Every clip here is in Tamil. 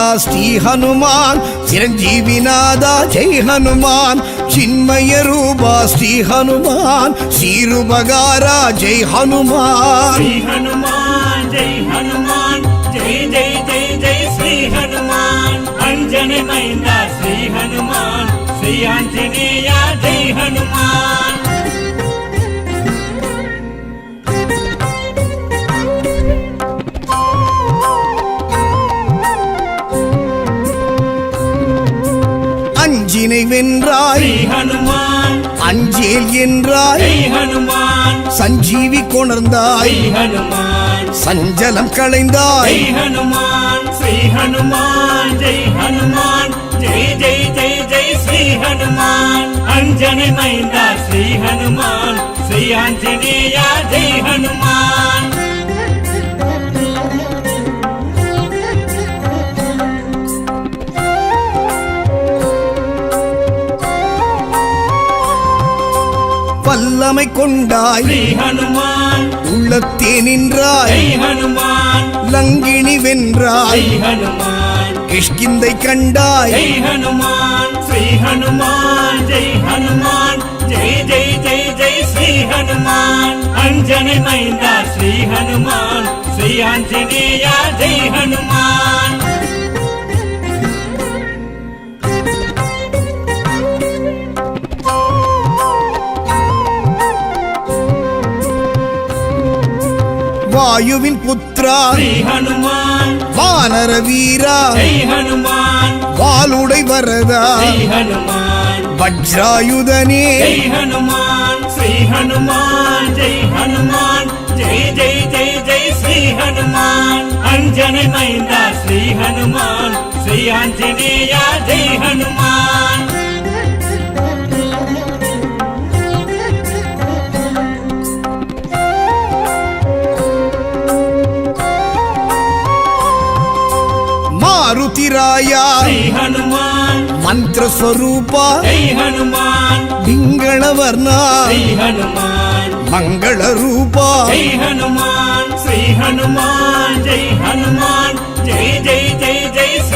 யோகநாதா ஸ்ரீ ஹனுமான். சிரஞ்சீவிநாதா ஜெய் ஹனுமான். சின்மய ரூபா ஸ்ரீ ஹனுமான். ஸ்ரீருபகாரா ஜெய் ஹனுமான். ஹனுமான் ஜெய் ஹனுமான். ஜெய் ஜெய் ஜெய் ஜெய் ஸ்ரீ ஹனுமான். அஞ்சனி மைந்தா ஸ்ரீ ஹனுமான். ஸ்ரீ ஆஞ்சநேயா ஜெய் ஹனுமான். நினைவென்றாய். ஹனுமான். அஞ்சேல் என்றாய். ஹனுமான். சஞ்சீவி கொணர்ந்தாய். ஹனுமான். சஞ்சலம் களைந்தாய். ஹனுமான். ஸ்ரீ ஹனுமான். ஜெய் ஹனுமான். ஜெய் ஜெய் ஜெய் ஜெய் ஸ்ரீ ஹனுமான். அஞ்சனை மைந்தா ஸ்ரீ ஹனுமான். ஸ்ரீ ஆஞ்சநேயா ஜெய் ஹனுமான். வல்லமை கொண்டாய். ஹனுமான். உள்ளத்தே நின்றாய். ஹனுமான். லங்கினி வென்றாய். ஹனுமான். கிஷ்கிந்தை கண்டாய். ஹனுமான். ஸ்ரீ ஹனுமான். ஜெய் ஹனுமான். ஜெய் ஜெய் ஜெய் ஜெய் ஸ்ரீ ஹனுமான். அஞ்சனை மைந்தா ஸ்ரீ ஹனுமான். ஸ்ரீ ஆஞ்சநேயா ஜெய் ஹனுமான். வாயுவின் புத்ரா வானர வீரா. வாலுடை வரதா. வஜ்ராயுதனே. ஹனுமான். ஸ்ரீ ஹனுமான். ஜெய் ஹனுமான். ஜெய் ஜெய் ஜெய் ஜெய் ஸ்ரீ ஹனுமான். அஞ்சனை மைந்தா ஸ்ரீ ஹனுமான். ஸ்ரீ ஆஞ்சநேயா ஜெய் ஹனுமான். ಜ್ಯೋತಿರಾಯ ಹನುಮಾನ್ ಮಂತ್ರ ಸ್ವರೂಪ ಹನುಮಾನ್ ಪಿಂಗಳವರ್ಣ ಹನುಮಾನ್ ಮಂಗಳ ರೂಪ ಹನುಮಾನ್ ಶ್ರೀ ಹನುಮಾನ್ ಜೈ ಹನುಮಾನ್ ಜೈ ಜೈ ಜೈ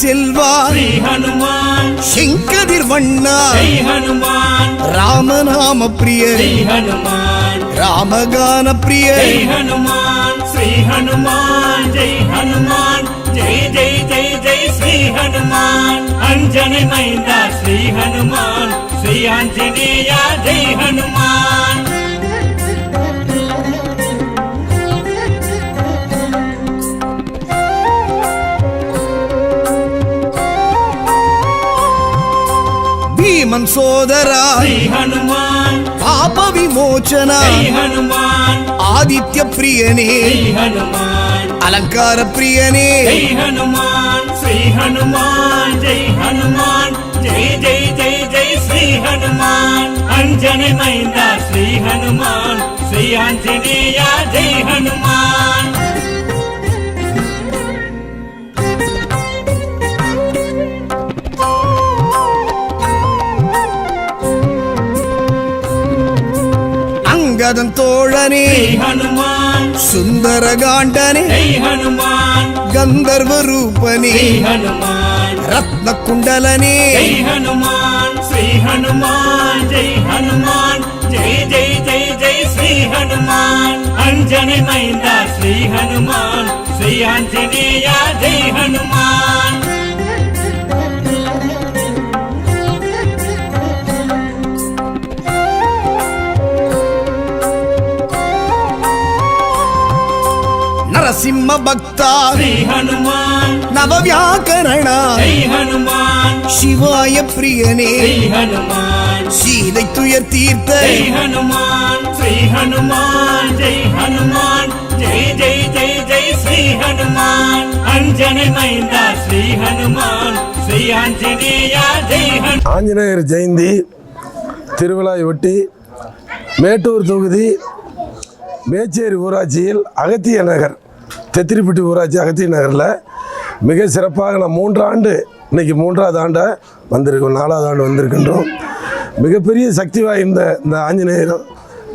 செல்வார் செங்கதிர் வண்ணா. ராமநாம பிரிய ராமகான பிரிய. ஸ்ரீ ஹனுமான். ஜெய் ஹனுமான். ஜெய் ஜெய் ஜெய் ஜெய் ஸ்ரீ ஹனுமான். அஞ்சனை மைந்தா ஸ்ரீ ஹனுமான். ஸ்ரீ ஆஞ்சநேயா ஜெய் ஹனுமான். ராமன் சோதரா. ஹனுமான் பாப விமோச்சனா ஹனுமான் ஆதித்ய பிரியனே ஹனுமான் அலங்கார பிரியனே ஹனுமான் ஸ்ரீ ஹனுமான் ஜெய் ஹனுமான் ஜெய் ஜெய் ஜெய் ஜெய் ஸ்ரீ ஹனுமான் அஞ்சனை மைந்தா ஸ்ரீ ஹனுமான் ஸ்ரீ ஆஞ்சநேயா ஜெய் ஹனுமான் ஜெகதன் தோழனே. சுந்தர காண்டனே கந்தர்வ ரூபனே. ரத்ன குண்டலனே ஹனுமான். ஸ்ரீ ஹனுமான். ஜெய் ஹனுமான். ஜெய் ஜெய் ஜெய் ஜெய் ஸ்ரீ ஹனுமான். அஞ்சனி மைந்தா ஸ்ரீ ஹனுமான். ஸ்ரீ ஆஞ்சநேயா ஜெய் ஹனுமான். నరసింహ భక్త శ్రీ హనుమాన్ నవవ్యాకరణ జై హనుమాన్ శివాయ ప్రియనే శ్రీ హనుమాన్ சீதை துயர் தீர்த்த జై హనుమాన్ శ్రీ హనుమాన్ జై హనుమాన్ జై జై జై జై శ్రీ హనుమాన్ అంజని మైంద శ్రీ హనుమాన్ శ్రీ ఆంజనేయ జై హనుమాన్ ஆஞ்சநேயர் ஜெயந்தி திருவிழாவையொட்டி மேட்டூர் தொகுதி மேச்சேரி ஊராட்சியில் அகத்திய நகர் தெத்திரிப்பட்டி ஊராட்சி அகத்தி நகரில் மிக சிறப்பாக நான் மூன்றாண்டு இன்றைக்கி இன்னைக்கு மூன்றாவது ஆண்டாக வந்திருக்கோம் நாலாவது ஆண்டு வந்திருக்கின்றோம். மிகப்பெரிய சக்தி வாய்ந்த இந்த ஆஞ்சநேயர்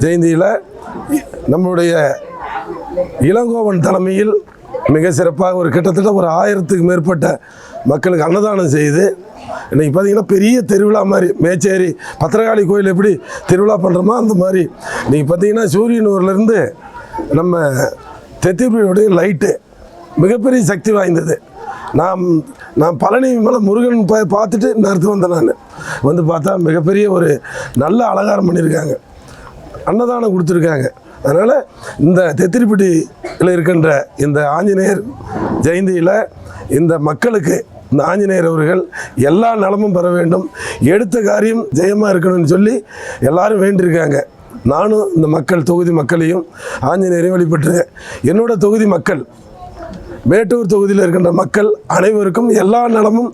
ஜெயந்தியில் நம்மளுடைய இளங்கோவன் தலைமையில் மிக சிறப்பாக ஒரு கிட்டத்தட்ட ஒரு ஆயிரத்துக்கு மேற்பட்ட மக்களுக்கு அன்னதானம் செய்து இன்னைக்கு பார்த்தீங்கன்னா பெரிய திருவிழா மாதிரி மேச்சேரி பத்திரகாளி கோயில் எப்படி திருவிழா பண்ணுறோமோ அந்த மாதிரி இன்றைக்கி பார்த்தீங்கன்னா சூரியனூர்லேருந்து நம்ம தெத்திப்படியுடைய லைட்டு மிகப்பெரிய சக்தி வாய்ந்தது. நாம் நான் பழனி மேலே முருகன் பா பார்த்துட்டு நேரத்து வந்தேன் நான். வந்து பார்த்தா மிகப்பெரிய ஒரு நல்ல அலங்காரம் பண்ணியிருக்காங்க. அன்னதானம் கொடுத்துருக்காங்க. அதனால் இந்த தெத்திரிப்பட்டியில் இருக்கின்ற இந்த ஆஞ்சநேயர் ஜெயந்தியில் இந்த மக்களுக்கு இந்த ஆஞ்சநேயர் அவர்கள் எல்லா நலமும் பெற வேண்டும். எடுத்த காரியம் ஜெயமாக இருக்கணும்னு சொல்லி எல்லாரும் வேண்டியிருக்காங்க. நானும் இந்த மக்கள் தொகுதி மக்களையும் ஆஞ்சநேயரையும் வழிபட்டுருக்கேன் என்னோட தொகுதி மக்கள் மேட்டூர் தொகுதியில் இருக்கின்ற மக்கள் அனைவருக்கும் எல்லா நலமும்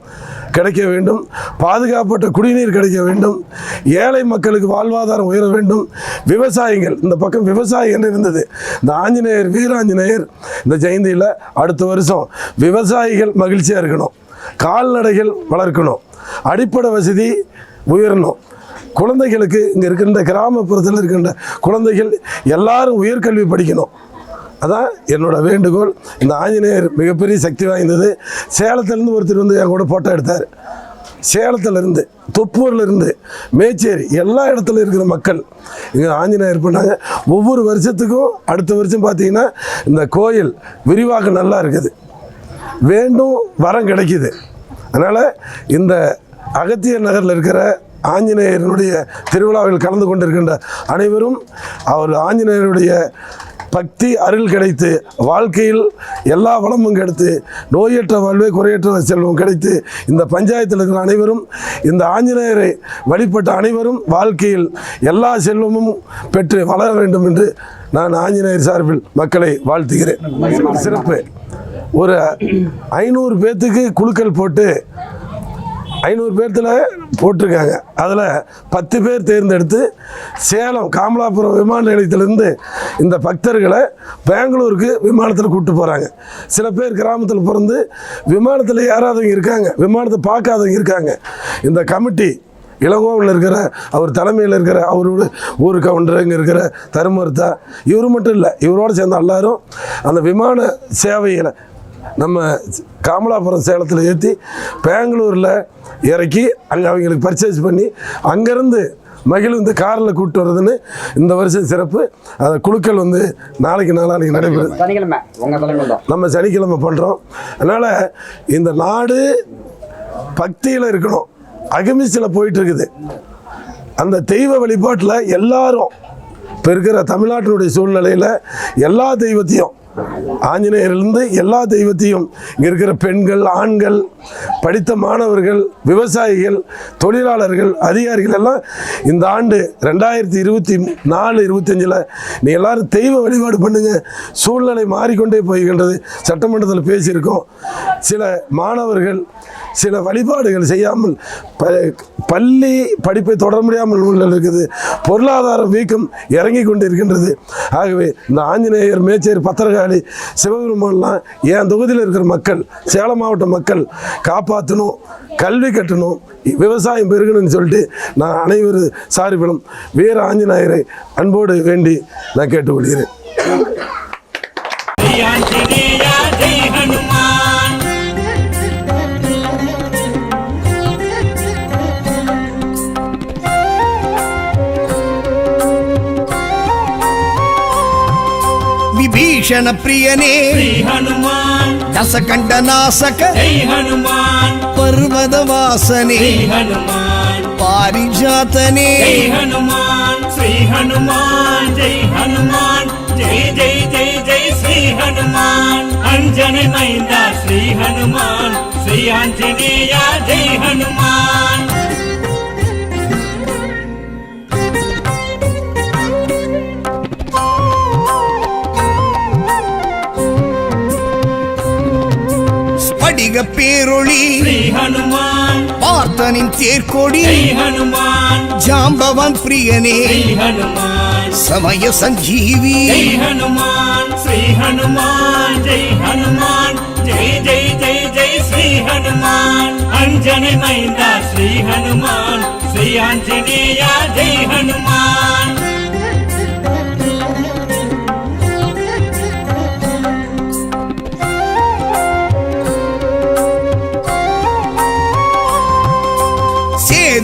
கிடைக்க வேண்டும். பாதுகாப்பட்ட குடிநீர் கிடைக்க வேண்டும். ஏழை மக்களுக்கு வாழ்வாதாரம் உயர வேண்டும். விவசாயிகள் இந்த பக்கம் விவசாயிகள் இருந்தது. இந்த ஆஞ்சநேயர் வீராஞ்சநேயர் இந்த ஜெயந்தியில் அடுத்த வருஷம் விவசாயிகள் மகிழ்ச்சியாக இருக்கணும். கால்நடைகள் வளர்க்கணும். அடிப்படை வசதி உயரணும். குழந்தைகளுக்கு இங்கே இருக்கின்ற கிராமப்புறத்தில் இருக்கின்ற குழந்தைகள் எல்லாரும் உயர்கல்வி படிக்கணும். அதான் என்னோட வேண்டுகோள். இந்த ஆஞ்சநேயர் மிகப்பெரிய சக்தி வாய்ந்தது. சேலத்துலேருந்து ஒருத்தர் வந்து என் கூட ஃபோட்டோ எடுத்தார். சேலத்துலேருந்து தொப்பூர்லேருந்து மேச்சேரி எல்லா இடத்துல இருக்கிற மக்கள். இங்கே ஆஞ்சநேயர் பண்ணாங்க. ஒவ்வொரு வருஷத்துக்கும் அடுத்த வருஷம் பார்த்தீங்கன்னா இந்த கோயில் விரிவாக்கம் நல்லா இருக்குது. வேண்டும் வரம் கிடைக்கிது. அதனால் இந்த அகத்தியர் நகரில் இருக்கிற ஆஞ்சநேயருடைய திருவிழாவில் கலந்து கொண்டிருக்கின்ற அனைவரும் அவர் ஆஞ்சநேயருடைய பக்தி அருள் கிடைத்து வாழ்க்கையில் எல்லா வளமும் கிடைத்து நோயற்ற வாழ்வே குறையற்ற செல்வம் கிடைத்து இந்த பஞ்சாயத்தில் இருக்கிற அனைவரும் இந்த ஆஞ்சநேயரை வழிபட்ட அனைவரும் வாழ்க்கையில் எல்லா செல்வமும் பெற்று வளர வேண்டும் என்று நான் ஆஞ்சநேயர் சார்பில் மக்களை வாழ்த்துகிறேன். சிறப்பு. ஒரு ஐநூறு பேர்த்துக்கு குழுக்கள் போட்டு ஐநூறு பேர்த்தில் போட்டிருக்காங்க. அதில் பத்து பேர் தேர்ந்தெடுத்து சேலம் காமலாபுரம் விமான நிலையத்திலேருந்து இந்த பக்தர்களை பெங்களூருக்கு விமானத்தில் கூப்பிட்டு போகிறாங்க சில பேர் கிராமத்தில் பிறந்து விமானத்தில் ஏறாதவங்க இருக்காங்க. விமானத்தை பார்க்காதவங்க இருக்காங்க. இந்த கமிட்டி இளங்கோவில் இருக்கிற அவர் தலைமையில் இருக்கிற அவரோட ஊர் கவுண்டர் இங்கே இருக்கிற தருமருத்தா இவர் மட்டும் இல்லை இவரோடு சேர்ந்த எல்லாரும் அந்த விமான சேவையில் நம்ம காமலாபுரம் சேலத்தில் ஏற்றி பெங்களூரில் இறக்கி அங்கே அவங்களுக்கு பர்ச்சேஸ் பண்ணி அங்கேருந்து மகிழ்ந்து காரில் கூப்பிட்டு வர்றதுன்னு இந்த வருஷம் சிறப்பு. அந்த குழுக்கள் வந்து நாளைக்கு நாளானைக்கு நடைபெறுது சனிக்கிழமை. நம்ம சனிக்கிழமை பண்ணுறோம் அதனால் இந்த நாடு பக்தியில் இருக்கணும். அகமிச்சில் போயிட்டு இருக்குது அந்த தெய்வ வழிபாட்டில் எல்லாரும் இப்போ இருக்கிற தமிழ்நாட்டினுடைய சூழ்நிலையில் எல்லா தெய்வத்தையும் ஆஞ்சநேயர்லேருந்து எல்லா தெய்வத்தையும் இங்கே இருக்கிற பெண்கள் ஆண்கள் படித்த மாணவர்கள் விவசாயிகள் தொழிலாளர்கள் அதிகாரிகள் எல்லாம் இந்த ஆண்டு ரெண்டாயிரத்தி இருபத்தி நாலு இருபத்தஞ்சில் நீ எல்லோரும் தெய்வ வழிபாடு பண்ணுங்கள் சூழ்நிலை மாறிக்கொண்டே போய்கின்றது. சட்டமன்றத்தில் பேசியிருக்கோம். சில மாணவர்கள் சில வழிபாடுகள் செய்யாமல் ப பள்ளி படிப்பை தொடர முடியாமல் உள்ள இருக்குது. பொருளாதார வீக்கம் இறங்கி கொண்டு இருக்கின்றது ஆகவே இந்த ஆஞ்சநேயர் மேச்சேர் பத்திரகா பத்திரகாளி சிவபெருமான்லாம் என் தொகுதியில் இருக்கிற மக்கள் சேலம் மாவட்ட மக்கள் காப்பாற்றணும் கல்வி கட்டணும் விவசாயம் பெருகணும்னு சொல்லிட்டு நான் அனைவரு சார்பிலும் வீர ஆஞ்சநேயரை அன்போடு வேண்டி நான் கேட்டுக்கொள்கிறேன். విభీషణ ప్రియనే శ్రీ హనుమాన్ దశకంఠ నాశక జై హనుమాన్ పర్వత వాసనే శ్రీ హనుమాన్ పారిజాతనే జై హనుమాన్ శ్రీ హనుమాన్ జై హనుమాన్ జై జై జై జై శ్రీ హనుమాన్ అంజని మైంద శ్రీ హనుమాన్ శ్రీ ఆంజనేయ జై హనుమాన్ சிக பேரொளி. ஹனுமான் பார்த்தனின் தேர்கொடி ஹனுமான் ஜாம்பவன் பிரியனே. ஹனுமான் சமய சஞ்சீவி. ஹனுமான் ஸ்ரீ ஹனுமான் ஜெய் ஹனுமான் ஜெய் ஜெய் ஜெய் ஜெய் ஸ்ரீ ஹனுமான் அஞ்சனை மைந்தா ஸ்ரீ ஹனுமான் ஸ்ரீ ஆஞ்சநேயா ஜெய் ஹனுமான்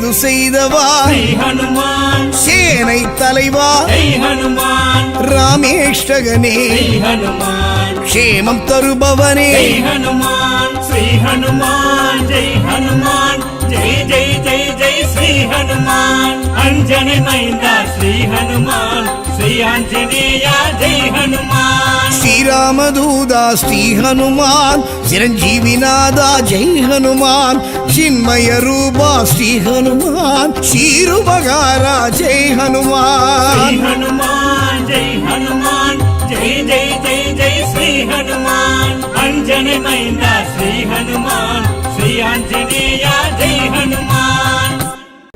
தேர்வு செய்தவா? சேனை தலைவா? ராமேஷ்டகனே க்ஷேமம் தருபவனே. ஸ்ரீ ஹனுமான் ஜெய் ஹனுமான் ஜெய் ஜெய் ஜெய் ஜெய். हनुमान अंजनी मैंदा श्री हनुमान श्री आंजनेया जय हनुमान श्रीरामदूदा श्री हनुमान चिरञ्जीविनादा जय हनुमान चिन्मय रूपा श्री हनुमान क्षीरुपकारा जय हनुमान हनुमान जय हनुमान जय जय जय जय श्री हनुमान अंजनी मैंदा श्री हनुमान श्री आंजनेया जय हनुमान